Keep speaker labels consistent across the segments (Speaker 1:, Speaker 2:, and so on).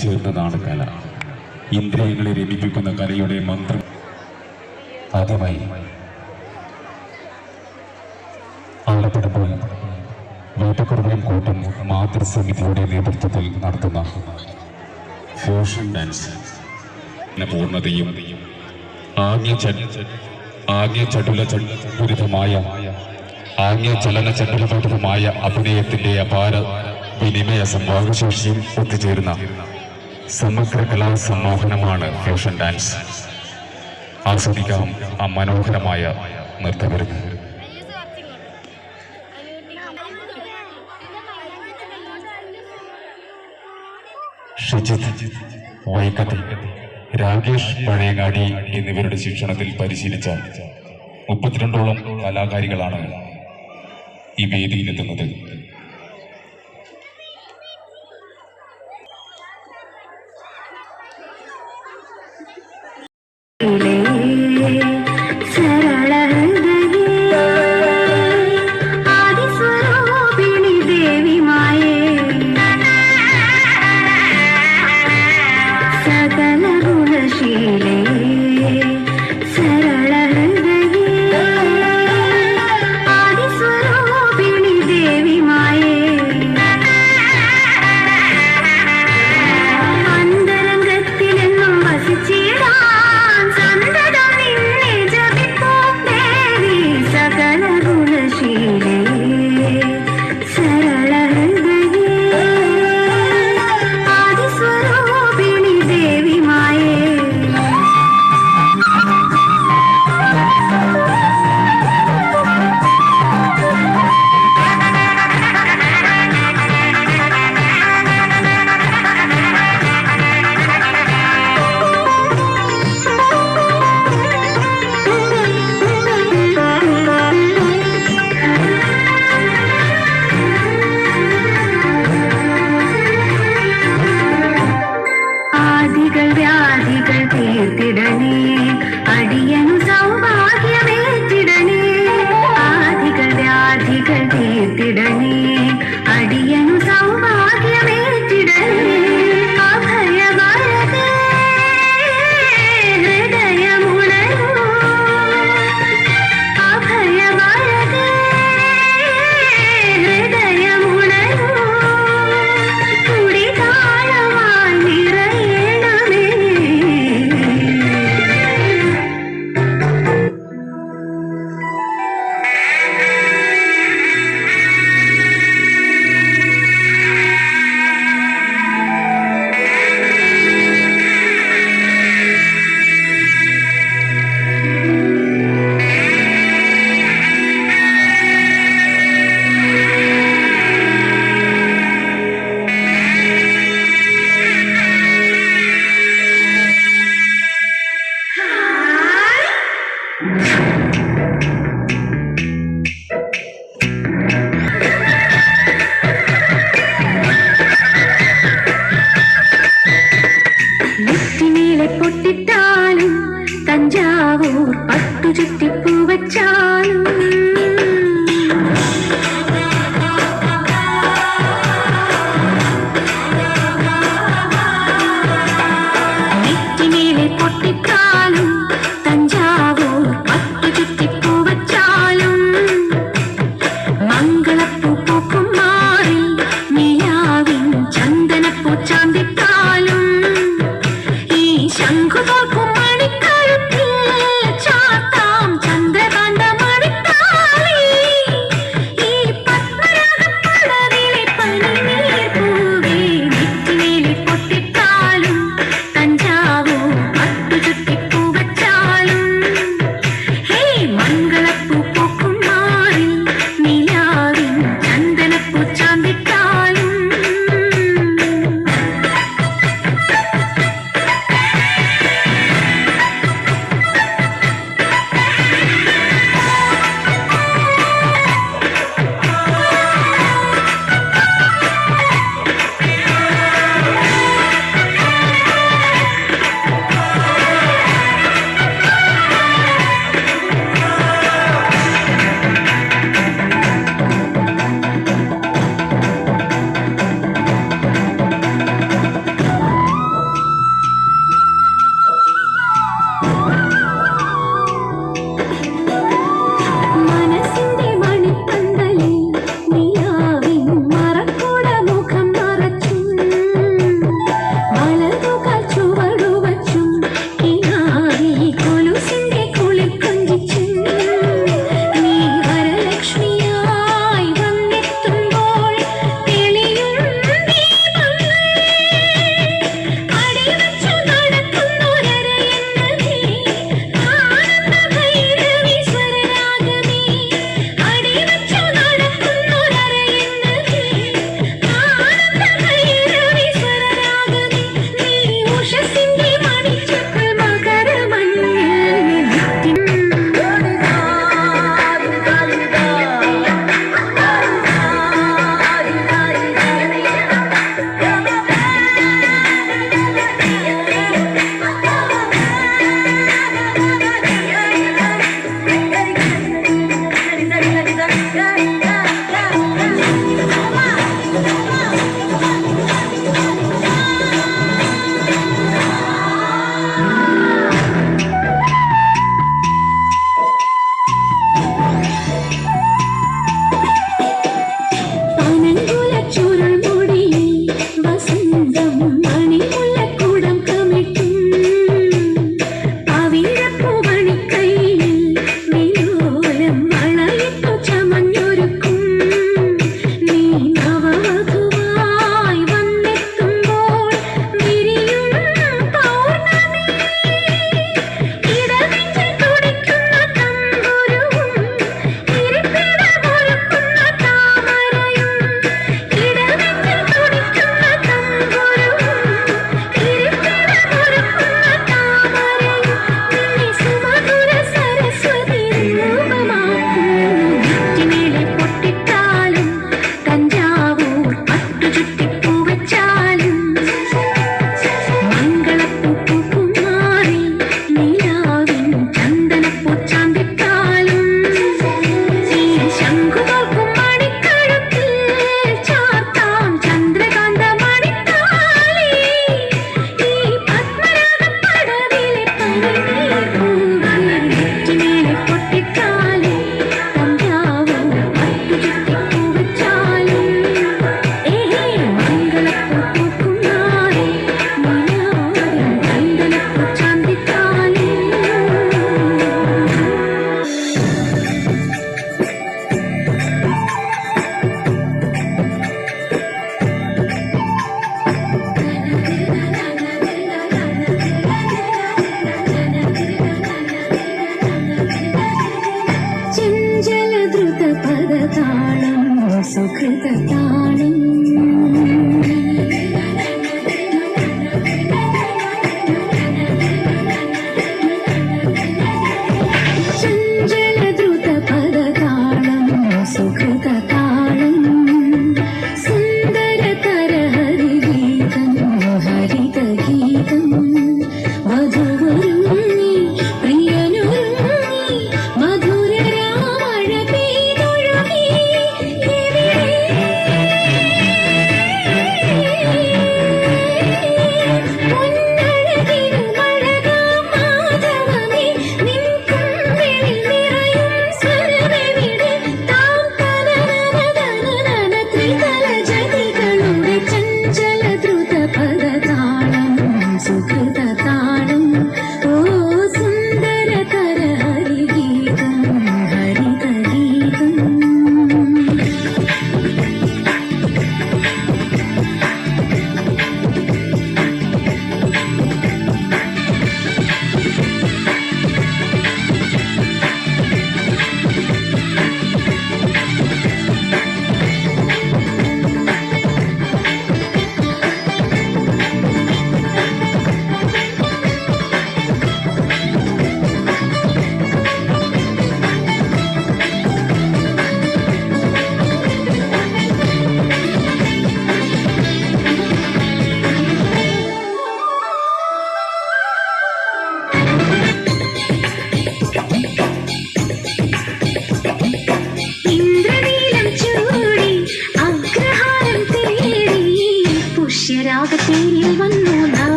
Speaker 1: ചേർന്നതാണ് കല. ഇന്ദ്രിയങ്ങളെ രമിപ്പിക്കുന്ന കലയുടെ മന്ത്രം ആദ്യമായി ആളപ്പെടുമ്പോൾ വേട്ടക്കുറവിലും കൂട്ടും മാതൃസമിതിയുടെ നേതൃത്വത്തിൽ നടത്തുന്ന ഫ്യൂഷൻ ഡാൻസ് പൂർണതയും ആംഗ്യ ആംഗ്യ ചടുല ചടുരിതമായ ആംഗ്യ ചലന ചടുലചടുലമായ അഭിനയത്തിന്റെ അപാര വിനിമയ സംവാദശേഷിയും ഒത്തുചേരുന്ന സമഗ്ര കലാ സമ്മോഹനമാണ് ഫ്യൂഷൻ ഡാൻസ് ആസ്വദിക്കാം ആ മനോഹരമായ നൃത്തപരിധി ഷിജിത് വൈക്കത്ത് രാകേഷ് പഴയങ്ങാടി എന്നിവരുടെ ശിക്ഷണത്തിൽ പരിശീലിച്ച മുപ്പത്തിരണ്ടോളം കലാകാരികളാണ് ഈ വേദിയിലെത്തുന്നത്. Thank you.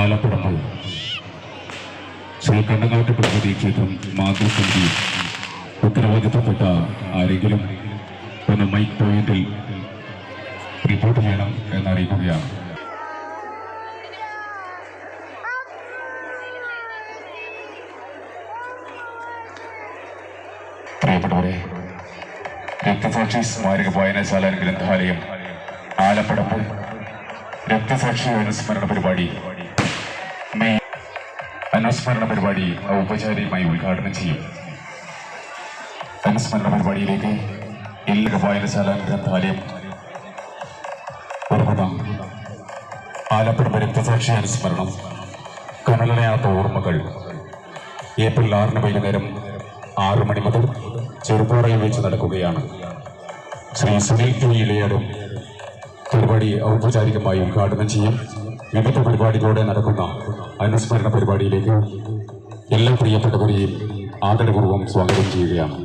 Speaker 2: ആലപ്പുഴ ശ്രീ കണ്ണങ്ങാട്ട് പ്രകൃതി ക്ഷേത്രം മാതൃസമിതി ഉത്തരവാദിത്തപ്പെട്ട ആരെങ്കിലും ഒന്ന് മൈക്ക് പോയിന്റിൽ റിപ്പോർട്ട് ചെയ്യണം എന്നറിയിക്കുകയാണ്. രക്തസാക്ഷി സ്മാരക വായനശാല ഗ്രന്ഥാലയം ആലപ്പടമ്പ് രക്തസാക്ഷി അനുസ്മരണ പരിപാടി മെയ് അനുസ്മരണ പരിപാടി ഔപചാരികമായി ഉദ്ഘാടനം ചെയ്യും. അനുസ്മരണ പരിപാടിയിലേക്ക് എല്ലാ വായനശാല ഗ്രന്ഥാലയം ഓർമ്മ ആലപ്പുഴ രക്തസാക്ഷി അനുസ്മരണം. കനലനയാത്ത ഓർമ്മകൾ. ഏപ്രിൽ ആറിന് വൈകുന്നേരം ആറു മണി മുതൽ ചെറുപ്പുറയിൽ വെച്ച് നടക്കുകയാണ്. ശ്രീ സുനിൽ കെ ഇളയാടും പരിപാടി ഔപചാരികമായി ഉദ്ഘാടനം ചെയ്യും. വിവിധ പരിപാടികളോടെ നടക്കുന്ന അനുസ്മരണ പരിപാടിയിലേക്ക് എല്ലാ പ്രിയപ്പെട്ടവരെയും ആദരപൂർവം സ്വാഗതം ചെയ്യുകയാണ്.